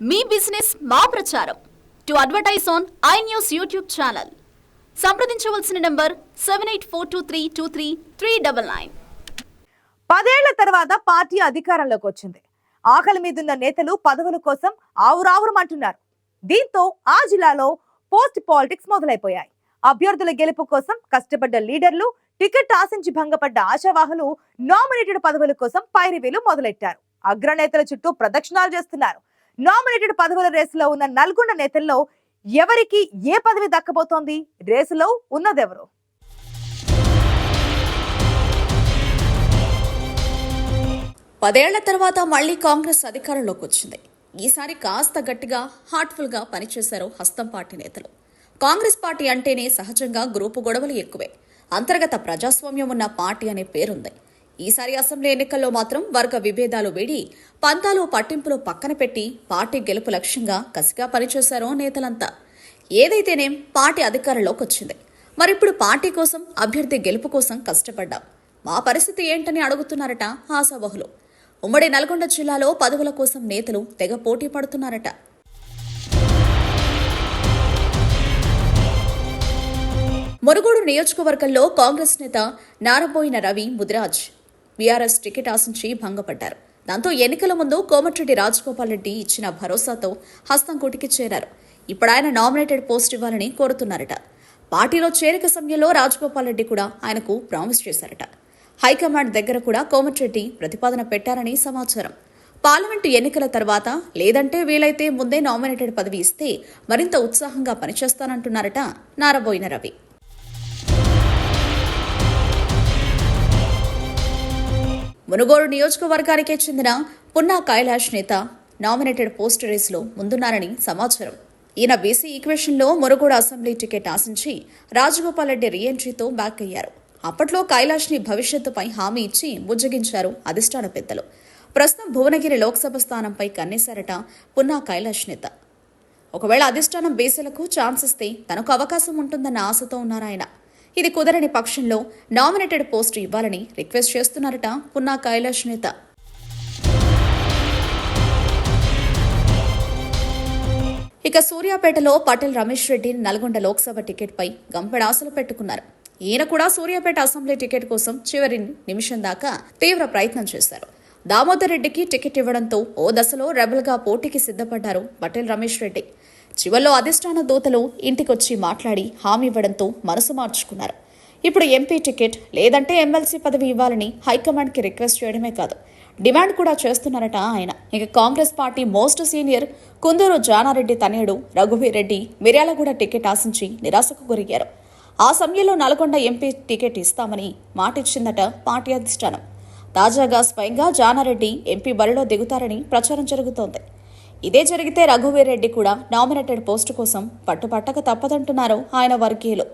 మీ business మా ప్రచారం. To advertise on I News YouTube channel. సంప్రదించవలసిన number seven eight four two three two three three double nine. పదేళ్ళ తర్వాత party అధికారంలోకి వచ్చింది. ఆకలి మీదున్న నేతలు పదవుల కోసం ఆవురావురమంటున్నారు. దీంతో ఆ జిల్లాలో పోస్ట్ పాలిటిక్స్ మొదలైపోయాయి. అభ్యర్థుల గెలుపు కోసం కష్టపడ్డ లీడర్లు టికెట్ ఆశించి భంగపడ్డ ఆశావాహులు నామినేటెడ్ పదవుల కోసం పైరివేలు మొదలెట్టారు. అగ్రనేతల చుట్టూ ప్రదక్షిణాలు చేస్తున్నారు. నామినేటెడ్ పదవుల రేసులో ఉన్న నల్గొండ నేతల్లో ఎవరికి ఏ పదవి దక్కబోతోంది? రేసులో ఉన్నదెవరు? పదేళ్ళ తర్వాత మళ్ళీ కాంగ్రెస్ అధికారంలోకి వచ్చింది. ఈసారి కాస్త గట్టిగా హార్ట్ఫుల్గా పనిచేశారు హస్తం పార్టీ నేతలు. కాంగ్రెస్ పార్టీ అంటేనే సహజంగా గ్రూపు గొడవలు ఎక్కువే. అంతర్గత ప్రజాస్వామ్యం ఉన్న పార్టీ అనే పేరుంది. ఈసారి అసెంబ్లీ ఎన్నికల్లో మాత్రం వర్గ విభేదాలు వేడి పంతాలు పట్టింపులు పక్కన పెట్టి పార్టీ గెలుపు లక్ష్యంగా కసిగా పనిచేశారో నేతలంతా. ఏదైతేనేం పార్టీ అధికారంలోకి వచ్చింది. మరిప్పుడు పార్టీ కోసం అభ్యర్థి గెలుపు కోసం కష్టపడ్డాం. మా పరిస్థితి ఏంటని అడుగుతున్నారట ఆశావహులు ఉమ్మడి నల్గొండ జిల్లాలో పదవుల కోసం నేతలు తెగ పోటీ పడుతున్నారట. మురుగుడు నియోజకవర్గంలో కాంగ్రెస్ నేత నారబోయిన రవి ముద్రాజ్. బీఆర్ఎస్ టికెట్ ఆశించి భంగపడ్డారు. దాంతో ఎన్నికల ముందు కోమటిరెడ్డి రాజగోపాల్ రెడ్డి ఇచ్చిన భరోసాతో హస్తం కోటికి చేరారు. ఇప్పుడు ఆయన నామినేటెడ్ పోస్ట్ ఇవ్వాలని కోరుతున్నారట. పార్టీలో చేరిక సమయంలో రాజగోపాల్ రెడ్డి కూడా ఆయనకు ప్రామిస్ చేశారట. హైకమాండ్ దగ్గర కూడా కోమటిరెడ్డి ప్రతిపాదన పెట్టారని సమాచారం. పార్లమెంటు ఎన్నికల తర్వాత లేదంటే వీలైతే ముందే నామినేటెడ్ పదవి ఇస్తే మరింత ఉత్సాహంగా పనిచేస్తానంటున్నారట నారబోయిన రవి. మునుగోడు నియోజకవర్గానికే చెందిన పున్నా కైలాష్ నేత నామినేటెడ్ పోస్ట్ రేసులో ముందున్నారని సమాచారం. ఈయన బీసీ ఈక్వేషన్లో మునుగోడు అసెంబ్లీ టికెట్ ఆశించి రాజగోపాల్ రెడ్డి రీఎంట్రీతో బ్యాక్ అయ్యారు. అప్పట్లో కైలాష్ని భవిష్యత్తుపై హామీ ఇచ్చి బుజ్జగించారు అధిష్టాన పెద్దలు. ప్రస్తుతం భువనగిరి లోక్సభ స్థానంపై కన్నేశారట పున్నా కైలాష్ నేత. ఒకవేళ అధిష్టానం బీసీలకు ఛాన్స్ ఇస్తే తనకు అవకాశం ఉంటుందన్న ఆశతో ఉన్నారాయన. ఇది కుదరని పక్షంలో నామినేటెడ్ పోస్టు ఇవ్వాలని రిక్వెస్ట్ చేస్తున్నారట పున్నా కైలాష్ నేత. ఇక సూర్యాపేటలో పటేల్ రమేష్ రెడ్డి నల్గొండ లోక్సభ టికెట్పై గంపెడ ఆశలు పెట్టుకున్నారు. ఈయన కూడా సూర్యాపేట అసెంబ్లీ టికెట్ కోసం చివరి నిమిషం దాకా తీవ్ర ప్రయత్నం చేశారు. దామోదర్ రెడ్డికి టికెట్ ఇవ్వడంతో ఓ దశలో రెబల్గా పోటీకి సిద్ధపడ్డారు పటేల్ రమేష్ రెడ్డి. చివరిలో అధిష్టాన దూతలు ఇంటికొచ్చి మాట్లాడి హామీ ఇవ్వడంతో మనసు మార్చుకున్నారు. ఇప్పుడు ఎంపీ టికెట్ లేదంటే ఎమ్మెల్సీ పదవి ఇవ్వాలని హైకమాండ్కి రిక్వెస్ట్ చేయడమే కాదు. డిమాండ్ కూడా చేస్తున్నారట ఆయన. ఇక Congress party most senior Kunduru Jana Reddy తనయుడు రఘువీర్ రెడ్డి మిర్యాలగూడ టికెట్ ఆశించి నిరాశకు గురయ్యారు. ఆ సమయంలో నల్గొండ ఎంపీ టికెట్ ఇస్తామని మాటిచ్చిందట పార్టీ అధిష్టానం. తాజాగా స్వయంగా జానారెడ్డి ఎంపీ బరిలో దిగుతారని ప్రచారం జరుగుతోంది. ఇదే జరిగితే రఘువీర్ రెడ్డి కూడా నామినేటెడ్ పోస్టు కోసం పట్టుపట్టక తప్పదంటున్నారు ఆయన వర్గీయులు.